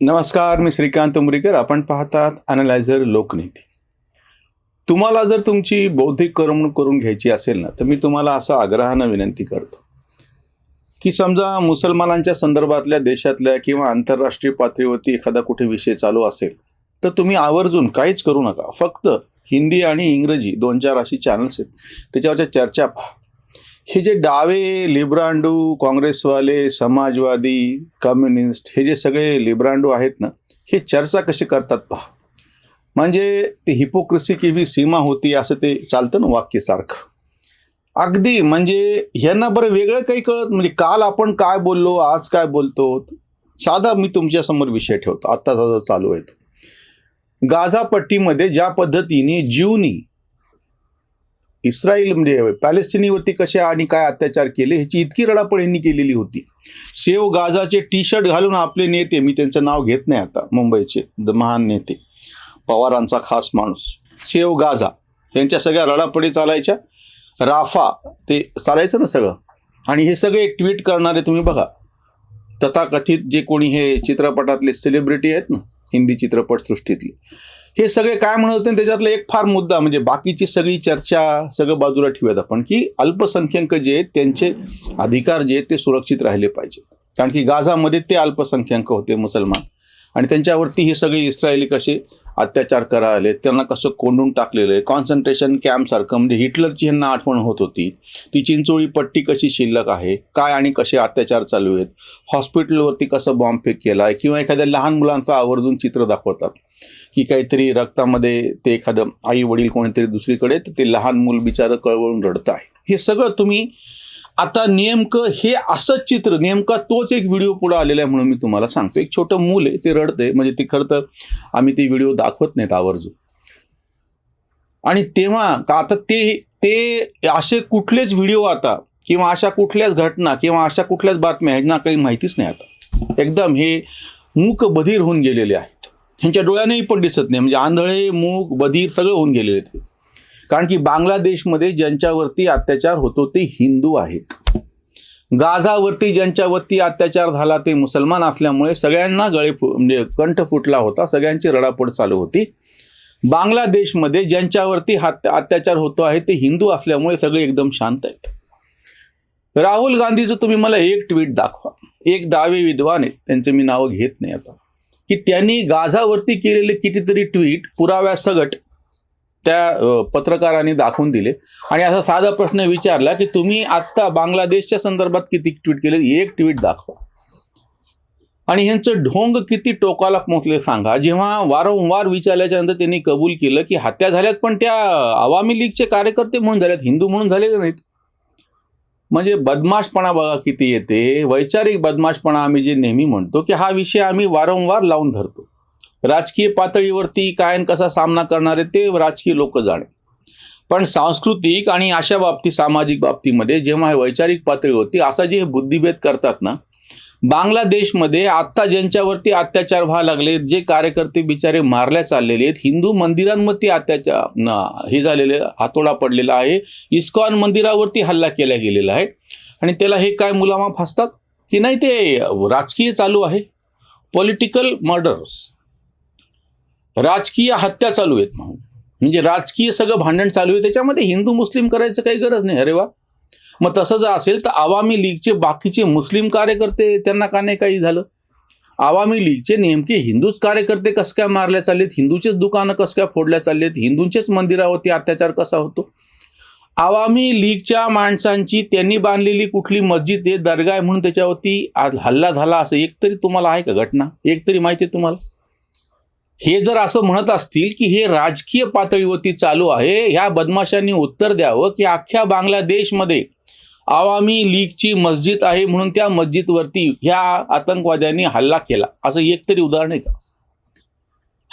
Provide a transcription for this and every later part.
नमस्कार मी श्रीकांत उमरीकर. आपण पाहतात अनालायझर लोकनीती. तुम्हाला जर तुमची बौद्धिक करमणूक करून घ्यायची असेल ना तर मी तुम्हाला असं आग्रहानं विनंती करतो की समजा मुसलमानांच्या संदर्भातल्या देशातल्या किंवा आंतरराष्ट्रीय पातळीवरती एखादा कुठे विषय चालू असेल तर तुम्ही आवर्जून काहीच करू नका. फक्त हिंदी आणि इंग्रजी दोन चार अशी चॅनल्स आहेत. त्याच्यावरच्या चर्चा पहा. हे जे डावे लिब्रांडू काँग्रेसवाले समाजवादी कम्युनिस्ट हे जे सगळे लिब्रांडू आहेत ना हे चर्चा कशी करतात पहा. म्हणजे ती हिपोक्रेसी की सीमा होती असं ते चालतं ना वाक्यसारखं. अगदी म्हणजे ह्यांना बरं वेगळं काही कळत म्हणजे काल आपण काय बोललो आज काय बोलतो साधा मी तुमच्यासमोर विषय ठेवतो. आत्ताचा जो चालू आहे तो. ज्या पद्धतीने जीवनी इस्रायल म्हणजे पॅलेस्टिनीवरती कसे आणि काय अत्याचार केले ह्याची इतकी रडापड यांनी केलेली होती. सेव गाझाचे टी शर्ट घालून आपले नेते मी त्यांचं नाव घेत नाही आता मुंबईचे द महान नेते. पवारांचा खास माणूस. सेव गाजा यांच्या सगळ्या रडापडी चालायच्या. राफा ते चालायचं ना सगळं. आणि हे सगळे ट्विट करणारे तुम्ही बघा. तथाकथित जे कोणी हे चित्रपटातले सेलिब्रिटी आहेत ना हिंदी चित्रपटसृष्टीतले हे सगळे काय म्हणत होते त्याच्यातला एक फार मुद्दा म्हणजे बाकीची सगळी चर्चा सगळं बाजूला ठेवूयात आपण की अल्पसंख्याक जे आहेत त्यांचे अधिकार जे आहेत ते सुरक्षित राहिले पाहिजे. कारण की गाझामध्ये ते अल्पसंख्याक होते मुसलमान. आणि त्यांच्यावरती हे सगळे इस्रायली कसे अत्याचार करायले त्यांना कसं कोंडून टाकलेलं आहे कॉन्सन्ट्रेशन कॅम्पसारखं म्हणजे हिटलरची ह्यांना आठवण होत होती ती चिंचोळी पट्टी कशी शिल्लक आहे काय आणि कसे अत्याचार चालू आहेत हॉस्पिटलवरती कसं बॉम्बफेक केला आहे किंवा एखाद्या लहान मुलांचं आवर्जून चित्र दाखवतात. की काहीतरी रक्तामध्ये ते एखादं आई वडील कोणीतरी दुसरीकडे तर ते लहान मूल बिचारं कळवळून रडत आहे. हे सगळं तुम्ही आता नेमकं हे असंच चित्र नेमका तोच एक व्हिडिओ पुढे आलेला आहे म्हणून मी तुम्हाला सांगतो. एक छोटं मूल आहे ते रडते म्हणजे ते खरं तर आम्ही ते व्हिडिओ दाखवत नाहीत आवर्जून. आणि तेव्हा का आता ते ते असे कुठलेच व्हिडिओ आता किंवा अशा कुठल्याच घटना किंवा अशा कुठल्याच बातम्या ह्यांना काही माहितीच नाही आता. एकदम हे मूक बधीर होऊन गेलेले आहे. ह्यांच्या डोळ्यानेही पण दिसत नाही. म्हणजे आंधळे मूग बधीर सगळं होऊन गेलेले आहेत. कारण की बांगलादेशमध्ये ज्यांच्यावरती अत्याचार होतो ते हिंदू आहेत. गाझावरती ज्यांच्यावरती अत्याचार झाला ते मुसलमान असल्यामुळे सगळ्यांना गळे फु म्हणजे कंठ फुटला होता सगळ्यांची रडापड चालू होती. बांगलादेशमध्ये ज्यांच्यावरती हात अत्याचार होतो आहे ते हिंदू असल्यामुळे सगळे एकदम शांत आहेत. राहुल गांधीचं तुम्ही मला एक ट्विट दाखवा. एक डावे विद्वान आहेत त्यांचे मी नावं घेत नाही आता. की त्यांनी गाझावरती केलेले कितीतरी ट्विट पुराव्यासकट त्या पत्रकारांनी दाखवून दिले. आणि असा साधा प्रश्न विचारला की तुम्ही आत्ता बांगलादेशच्या संदर्भात किती ट्विट केले? एक ट्विट दाखवा. आणि ह्यांचं ढोंग किती टोकाला पोहोचले सांगा. जेव्हा वारंवार विचारल्याच्या नंतर त्यांनी कबूल केलं की हत्या झाल्यात पण त्या आवामी लीगचे कार्यकर्ते म्हणून झाल्यात हिंदू म्हणून झालेले नाहीत. म्हणजे बदमाशपणा बघा किती येते. वैचारिक बदमाशपणा आम्ही जे नेहमी म्हणतो की हा विषय आम्ही वारंवार लावून धरतो. राजकीय पातळीवरती काय कसा सामना करणारे ते राजकीय लोक जाणे. पण सांस्कृतिक आणि अशा बाबतीत सामाजिक बाबतीमध्ये जेव्हा हे वैचारिक पातळीवरती असा जे बुद्धिभेद करतात ना बांगलादेशमध्ये आत्ता ज्यांच्यावरती अत्याचार व्हायला लागले जे कार्यकर्ते बिचारे मारल्या चाललेले आहेत हिंदू मंदिरांमध्ये अत्याचार हे झालेले हातोडा पडलेला आहे इस्कॉन मंदिरावरती हल्ला केला गेलेला आहे. आणि त्याला हे काय मुलामा फासतात? की नाही ते राजकीय चालू आहे. पॉलिटिकल मर्डर्स राजकीय हत्या चालू आहेत म्हणून. म्हणजे राजकीय सगळं भांडण चालू आहे. त्याच्यामध्ये हिंदू मुस्लिम करायचं काही गरज नाही. अरे वा. मग तसं जर असेल तर आवामी लीगचे बाकीचे मुस्लिम कार्यकर्ते त्यांना का नाही काही झालं? आवामी लीगचे नेमके हिंदूच कार्यकर्ते कसं काय मारल्या चाललेत? हिंदूचेच दुकानं कसं काय फोडल्या चाललेत? हिंदूंचेच मंदिरावरती अत्याचार कसा होतो? आवामी लीगच्या माणसांची त्यांनी बांधलेली कुठली मस्जिद आहे दर्गा आहे म्हणून त्याच्यावरती हल्ला झाला असं एक तरी तुम्हाला आहे का घटना? एक तरी माहिती आहे तुम्हाला? हे जर असं म्हणत असतील की हे राजकीय पातळीवरती चालू आहे ह्या बदमाशांनी उत्तर द्यावं की अख्ख्या बांगलादेशमध्ये आवामी लीगची मस्जिद आहे म्हणून त्या मस्जिदवरती ह्या आतंकवाद्यांनी हल्ला केला. असं एक तरी उदाहरण आहे का?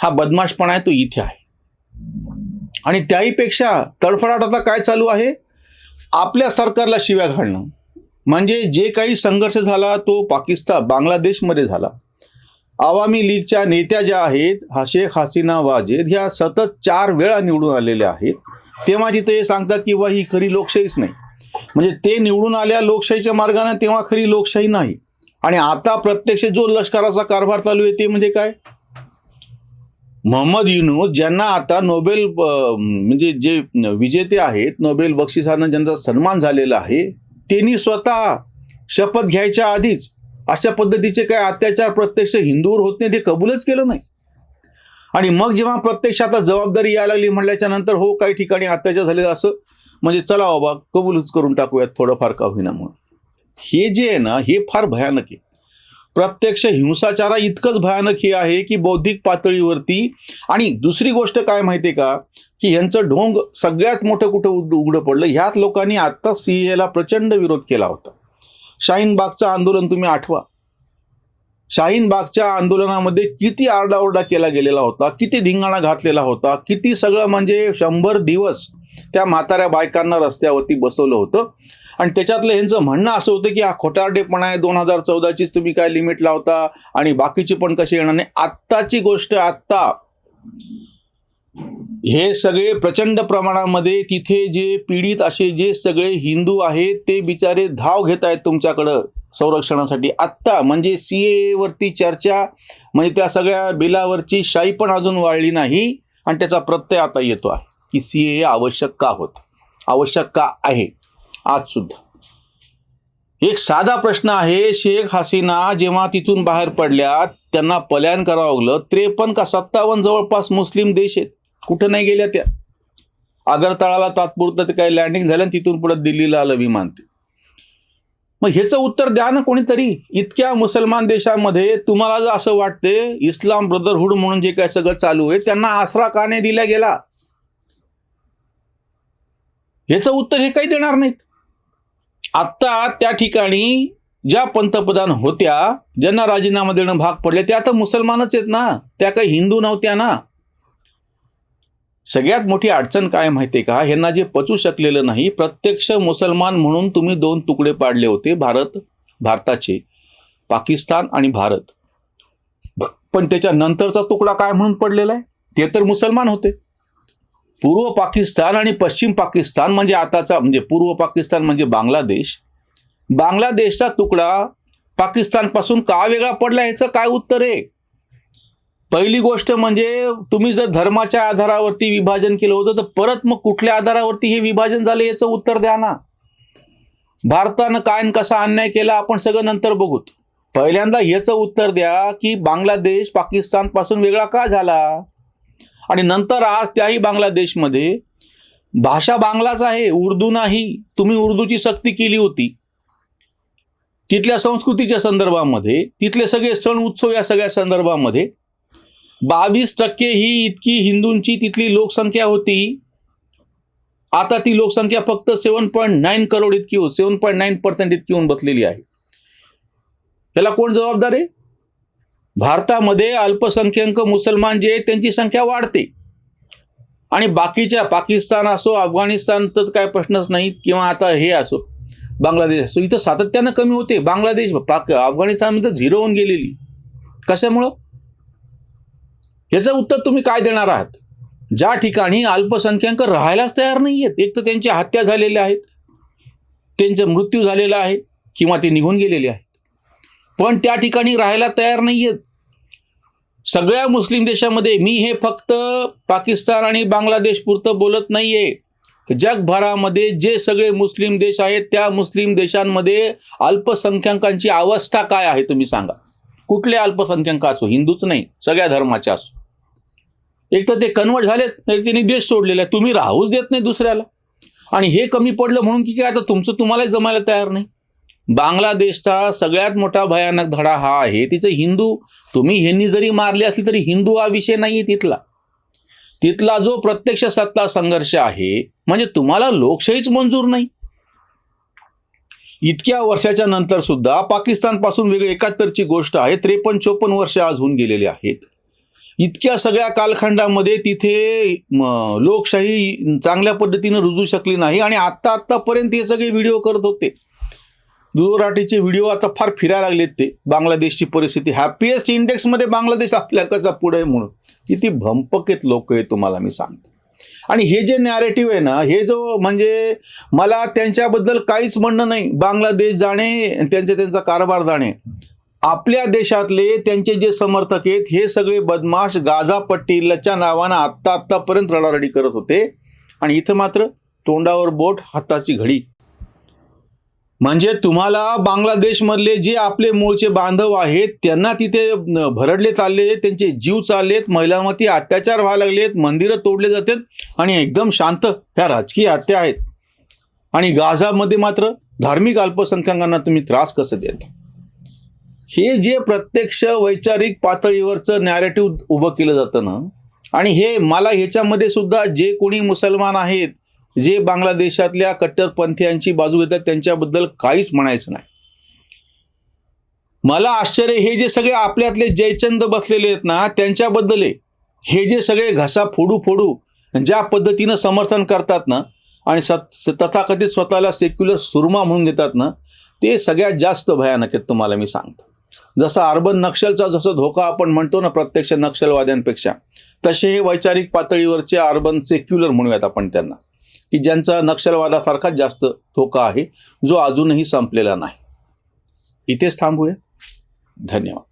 हा बदमाशपणा आहे तो इथे आहे. आणि त्याहीपेक्षा तडफडाट आता काय चालू आहे? आपल्या सरकारला शिव्या घालणं. म्हणजे जे काही संघर्ष झाला तो पाकिस्तान बांगलादेशमध्ये झाला. आवामी लीगच्या नेत्या ज्या आहेत हा शेख हसीना वाजेद ह्या सतत चार वेळा निवडून आलेल्या आहेत. तेव्हा जिथे हे सांगतात की वा ही खरी लोकशाहीच नाही. म्हणजे ते निवडून आल्या लोकशाहीच्या मार्गाने तेव्हा खरी लोकशाही नाही. आणि आता प्रत्यक्ष जो लष्कराचा कारभार चालू आहे ते म्हणजे काय? मोहम्मद युनूस ज्यांना आता नोबेल म्हणजे जे विजेते आहेत नोबेल बक्षिसानं ज्यांचा सन्मान झालेला आहे त्यांनी स्वतः शपथ घ्यायच्या आधीच अशा पद्धतीचे काय अत्याचार प्रत्यक्ष हिंदूवर होत नाही ते कबूलच केलं नाही. आणि मग जेव्हा प्रत्यक्ष आता जबाबदारी यायला लागली म्हणल्याच्या नंतर हो काही ठिकाणी अत्याचार झालेला असं म्हणजे चला बाबा कबूलच करून टाकूयात थोडंफार का होईना म्हणून. हे जे आहे ना हे फार भयानक आहे. प्रत्यक्ष हिंसाचारा इतकंच भयानक हे आहे की बौद्धिक पातळीवरती आणि दुसरी गोष्ट काय माहितीये का? की यांचं ढोंग सगळ्यात मोठं कुठं उघडं पडलं? ह्याच लोकांनी आता सीएला प्रचंड विरोध केला होता. शाहीनबागचं आंदोलन तुम्ही आठवा. शाहीन बागच्या आंदोलनामध्ये किती आरडाओरडा केला गेलेला होता किती धिंगाणा घातलेला होता किती सगळं म्हणजे शंभर दिवस त्या म्हाताऱ्या बायकांना रस्त्यावरती बसवलं होतं. आणि त्याच्यातलं ह्यांचं म्हणणं असं होतं की हा खोटारडेपणा आहे दोन हजार चौदाचीच तुम्ही काय लिमिट लावता आणि बाकीची पण कशी येणार नाही. आत्ताची गोष्ट आत्ता हे सगळे प्रचंड प्रमाणामध्ये तिथे जे पीडित असे जे सगळे हिंदू आहेत ते बिचारे धाव घेत आहेत तुमच्याकडं. संरक्षणासाठी. आत्ता म्हणजे सी वरती चर्चा म्हणजे त्या सगळ्या बिलावरची शाई पण अजून वाढली नाही आणि त्याचा प्रत्यय आता येतो आहे की सी ए आवश्यक का होत? आवश्यक का आहे? आज सुद्धा. एक साधा प्रश्न आहे शेख हसीना जेव्हा तिथून बाहेर पडल्या त्यांना पलायन करावं लागलं त्रेपन्न का सत्तावन्न जवळपास मुस्लिम देश आहेत. कुठं नाही गेल्या त्या. आगरतळाला तात्पुरतं ते काही लँडिंग झालं तिथून पुढे दिल्लीला आलं विमान ते. मग ह्याचं उत्तर द्या ना कोणीतरी. इतक्या मुसलमान देशामध्ये तुम्हाला जर असं वाटते इस्लाम ब्रदरहुड म्हणून जे काय सगळं चालू आहे त्यांना आसरा का नाही दिला गेला? ह्याचं उत्तर हे काही देणार नाहीत. आत्ता त्या ठिकाणी ज्या पंतप्रधान होत्या ज्यांना राजीनामा देणं भाग पडले त्या तर मुसलमानच आहेत ना. त्या काही हिंदू नव्हत्या ना. सगळ्यात मोठी अडचण काय माहितीये का? ह्यांना जे पचू शकलेलं नाही प्रत्यक्ष मुसलमान म्हणून तुम्ही दोन तुकडे पाडले होते भारत भारताचे पाकिस्तान आणि भारत. पण त्याच्या नंतरचा तुकडा काय म्हणून पडलेला आहे? ते तर मुसलमान होते. पूर्व पाकिस्तान आणि पश्चिम पाकिस्तान म्हणजे आताचा म्हणजे पूर्व पाकिस्तान म्हणजे बांगलादेश. बांगलादेशचा तुकडा पाकिस्तानपासून का वेगळा पडला ह्याचं काय उत्तर आहे? पहिली गोष्ट म्हणजे तुम्ही जर धर्माच्या आधारावरती विभाजन केलं होतं तर परत मग कुठल्या आधारावरती हे विभाजन झालं याचं उत्तर द्या ना. भारतानं काय कसा अन्याय केला आपण सगळं नंतर बघूत. पहिल्यांदा याचं उत्तर द्या की बांगलादेश पाकिस्तानपासून वेगळा का झाला? आणि नंतर आज त्याही बांगलादेशमध्ये भाषा बांगलाच आहे उर्दू नाही. तुम्ही उर्दूची सक्ती केली होती. तिथल्या संस्कृतीच्या संदर्भामध्ये तिथले सगळे सण उत्सव या सगळ्या संदर्भामध्ये बावीस टक्के ही इतकी हिंदूंची तिथली लोकसंख्या होती. आता ती लोकसंख्या फक्त सेवन पॉईंट नाईन करोड इतकी हो सेवन पॉईंट नाईन पर्सेंट इतकी होऊन बसलेली आहे. त्याला कोण जबाबदार आहे? भारतामध्ये अल्पसंख्याक मुसलमान जे आहेत त्यांची संख्या वाढते. आणि बाकीच्या पाकिस्तान असो अफगाणिस्तान तर काय प्रश्नच नाहीत किंवा आता हे असो बांगलादेश असो इथं सातत्यानं कमी होते. बांगलादेश पाक अफगाणिस्तानमध्ये झिरो होऊन गेलेली. कशामुळं? याचं उत्तर तुम्ही काय देणार आहात? ज्या ठिकाणी अल्पसंख्याक राहायलाच तयार नाही आहेत एक तर त्यांच्या हत्या झालेल्या आहेत त्यांचा मृत्यू झालेला आहे किंवा ते निघून गेलेले आहेत. पण त्या ठिकाणी राहायला तयार नाही आहेत सगळ्या मुस्लिम देशामध्ये मी हे फक्त पाकिस्तान आणि बांगलादेश पुरतं बोलत आहे जगभरामध्ये जे सगळे मुस्लिम देश आहेत त्या मुस्लिम देशांमध्ये अल्पसंख्याकांची अवस्था काय आहे तुम्ही सांगा. कुठले अल्पसंख्याक असो हिंदूच नाही सगळ्या धर्माचे असो. एक तर ते कन्वर्ट झालेत नाही त्यांनी देश सोडलेला आहे. तुम्ही राहूच देत नाही दुसऱ्याला. आणि हे कमी पडलं म्हणून की काय आता तुमचं तुम्हालाही जमायला तयार नाही. बांगलादेशचा सगळ्यात मोठा भयानक धडा हा आहे तिचं हिंदू तुम्ही ह्यांनी जरी मारले असली तरी हिंदू हा विषय नाही आहे तिथला. तिथला जो प्रत्यक्ष सत्ता संघर्ष आहे म्हणजे तुम्हाला लोकशाहीच मंजूर नाही. इतक्या वर्षाच्या नंतर सुद्धा पाकिस्तानपासून वेगळी एकाहत्तरची गोष्ट आहे त्रेपन्न चोपन्न वर्ष आज होऊन गेलेली आहेत. इतक्या सगळ्या कालखंडामध्ये तिथे लोकशाही चांगल्या पद्धतीनं रुजू शकली नाही आणि आत्ता आत्तापर्यंत हे सगळे व्हिडिओ करत होते. दुराटीचे व्हिडिओ आता फार फिरायला लागलेत ते. बांगलादेशची परिस्थिती हॅपीएस्ट इंडेक्समध्ये बांगलादेश आपल्या कसा पुढे आहे म्हणून. किती भंपकेत लोक आहे तुम्हाला मी सांगतो. आणि हे जे नॅरेटिव्ह आहे ना हे जो म्हणजे मला त्यांच्याबद्दल काहीच म्हणणं नाही. बांगलादेश जाणे त्यांचे त्यांचा कारभार जाणे. आपल्या देशातले त्यांचे जे समर्थक आहेत हे सगळे बदमाश गाझा पट्टीलच्या नावानं आत्ता आत्तापर्यंत रडारडी करत होते. आणि इथं मात्र तोंडावर बोट हाताची घडी. म्हणजे तुम्हाला बांगलादेशमधले जे आपले मूळचे बांधव आहेत त्यांना तिथे भरडले चालले त्यांचे जीव चाललेत महिलांवरती अत्याचार व्हायला लागलेत मंदिरं तोडले जातात आणि एकदम शांत ह्या राजकीय हत्या आहेत. आणि गाझामध्ये मात्र धार्मिक अल्पसंख्याकांना तुम्ही त्रास कसं देता? हे जे प्रत्यक्ष वैचारिक पातळीवरचं नॅरेटिव्ह उभं केलं जातं ना आणि हे मला ह्याच्यामध्ये सुद्धा जे कोणी मुसलमान आहेत जे बांगलादेशातल्या कट्टरपंथीयांची बाजू घेतात त्यांच्याबद्दल काहीच म्हणायचं नाही. मला आश्चर्य हे जे सगळे आपल्यातले जयचंद बसलेले आहेत ना त्यांच्याबद्दल आहे. हे जे सगळे घसा फोडू फोडू ज्या पद्धतीनं समर्थन करतात ना आणि सत तथाकथित स्वतःला सेक्युलर सुरमा म्हणून घेतात ना ते सगळ्यात जास्त भयानक आहेत तुम्हाला मी सांगतो. जसा अर्बन नक्षलचा जसं धोका आपण म्हणतो ना प्रत्यक्ष नक्षलवाद्यांपेक्षा तसे हे वैचारिक पातळीवरचे अर्बन सेक्युलर म्हणूयात आपण त्यांना की ज्यांचा नक्षलवादासारखाच जास्त धोका आहे जो अजूनही संपलेला नाही. इथेच थांबूया. धन्यवाद.